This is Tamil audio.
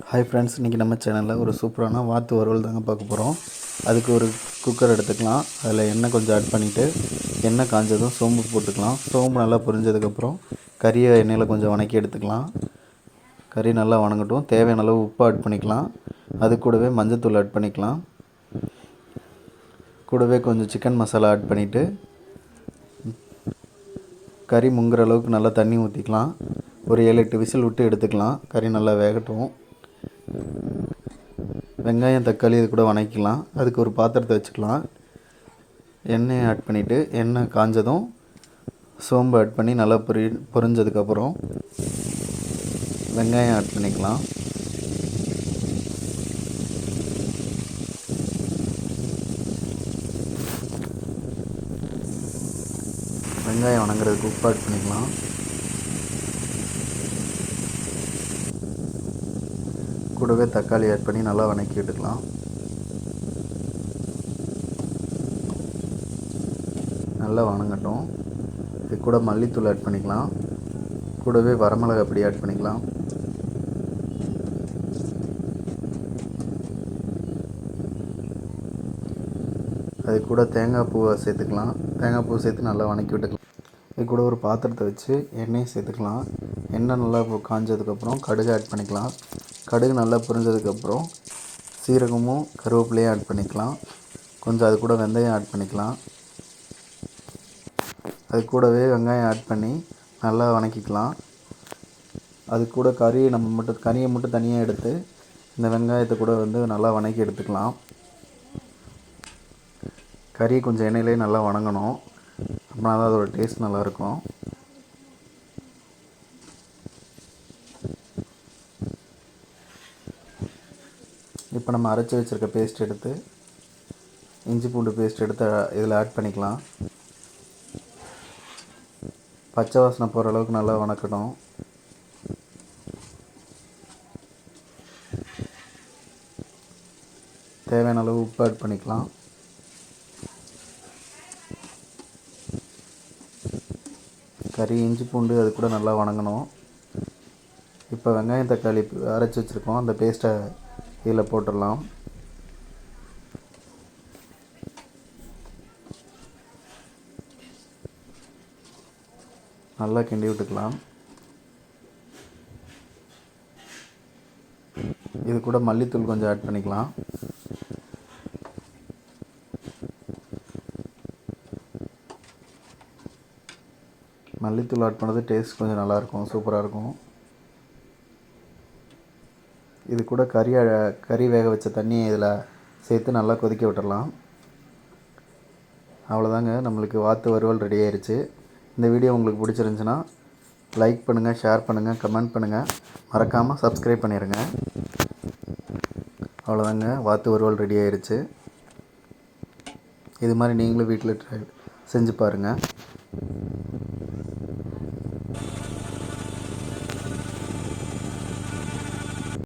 ஹாய் ஃப்ரெண்ட்ஸ் இன்றைக்கி நம்ம சேனலில் ஒரு சூப்பரான வாத்து வறுவல் தாங்க பார்க்க போகிறோம் அதுக்கு ஒரு குக்கர் எடுத்துக்கலாம். அதில் எண்ணெய் கொஞ்சம் ஆட் பண்ணிவிட்டு எண்ணெய் காஞ்சதும் சோம்பு போட்டுக்கலாம். சோம்பு நல்லா பொரிஞ்சதுக்கப்புறம் கறியை எண்ணெயில் கொஞ்சம் வணக்கி எடுத்துக்கலாம். கறி நல்லா வணங்கட்டும். தேவையான அளவு உப்பு ஆட் பண்ணிக்கலாம். அது கூடவே மஞ்சத்தூள் ஆட் பண்ணிக்கலாம். கூடவே கொஞ்சம் சிக்கன் மசாலா ஆட் பண்ணிவிட்டு கறி முங்குற அளவுக்கு நல்லா தண்ணி ஊற்றிக்கலாம் ஒரு ஏழு எட்டு விசில் விட்டு எடுத்துக்கலாம். கறி நல்லா வேகட்டும். வெங்காயம் தக்காளி இது கூட வணக்கிக்கலாம். அதுக்கு ஒரு பாத்திரத்தை வச்சுக்கலாம். எண்ணெயை ஆட் பண்ணிவிட்டு எண்ணெய் காஞ்சதும் சோம்பு ஆட் பண்ணி நல்லா பொரி பொரிஞ்சதுக்கப்புறம் வெங்காயம் ஆட் பண்ணிக்கலாம். வெங்காயம் வணங்குறதுக்கு உப்பு ஆட் பண்ணிக்கலாம். கூடவே தக்காளி ஆட் பண்ணி நல்லா வணக்கி விட்டுக்கலாம் நல்லா வணங்கட்டும். இது கூட மல்லித்தூள் ஆட் பண்ணிக்கலாம். கூடவே வரமிளகா பொடி ஆட் பண்ணிக்கலாம். அது கூட தேங்காய் பூவை சேர்த்துக்கலாம். தேங்காய் பூவை சேர்த்து நல்லா வணக்கி விட்டுக்கலாம். இது கூட ஒரு பாத்திரத்தை வச்சு எண்ணெயை சேர்த்துக்கலாம். எண்ணெய் நல்லா காஞ்சதுக்கப்புறம் கடுகு ஆட் பண்ணிக்கலாம். கடுகு நல்லா புரிஞ்சதுக்கப்புறம் சீரகமும் கருவேப்பிலையும் ஆட் பண்ணிக்கலாம். கொஞ்சம் அது கூட வெந்தயம் ஆட் பண்ணிக்கலாம். அது கூடவே வெங்காயம் ஆட் பண்ணி நல்லா வணக்கிக்கலாம். அது கூட கறியை நம்ம மட்டும் கறியை மட்டும் தனியாக எடுத்து இந்த வெங்காயத்தை கூட வந்து நல்லா வணக்கி எடுத்துக்கலாம். கறி கொஞ்சம் எண்ணெயிலே நல்லா வணங்கணும். அப்படின்னா தான் அதோட டேஸ்ட் நல்லாயிருக்கும் இப்போ நம்ம அரைச்சி வச்சுருக்க பேஸ்ட் எடுத்து இஞ்சி பூண்டு பேஸ்ட் எடுத்து இதில் ஆட் பண்ணிக்கலாம். பச்சை வாசனை போகிற அளவுக்கு நல்லா வணக்கணும். தேவையான அளவு உப்பு ஆட் பண்ணிக்கலாம். கறி இஞ்சி பூண்டு அது கூட நல்லா வணங்கணும். இப்போ வெங்காயம் தக்காளி அரைச்சி வச்சுருக்கோம். அந்த பேஸ்ட்டை இதில் போட்டுடலாம். நல்லா கிண்டி விட்டுக்கலாம். இது கூட மல்லித்தூள் கொஞ்சம் ஆட் பண்ணிக்கலாம். மல்லித்தூள் ஆட் பண்ணது டேஸ்ட் கொஞ்சம் நல்லாயிருக்கும் சூப்பராக இருக்கும். இது கூட கறி கறி வேக வச்ச தண்ணியை இதில் சேர்த்து நல்லா கொதிக்க விட்டுடலாம். அவ்வளோதாங்க. நம்மளுக்கு வாத்து வறுவல் ரெடி ஆயிடுச்சு இந்த வீடியோ உங்களுக்கு பிடிச்சிருந்துச்சின்னா லைக் பண்ணுங்கள் ஷேர் பண்ணுங்கள் கமெண்ட் பண்ணுங்கள் மறக்காமல் சப்ஸ்கிரைப் பண்ணிடுங்க அவ்வளோதாங்க. வாத்து வறுவல் ரெடி ஆயிடுச்சு இது மாதிரி நீங்களும் வீட்டில் ட்ரை செஞ்சு பாருங்கள்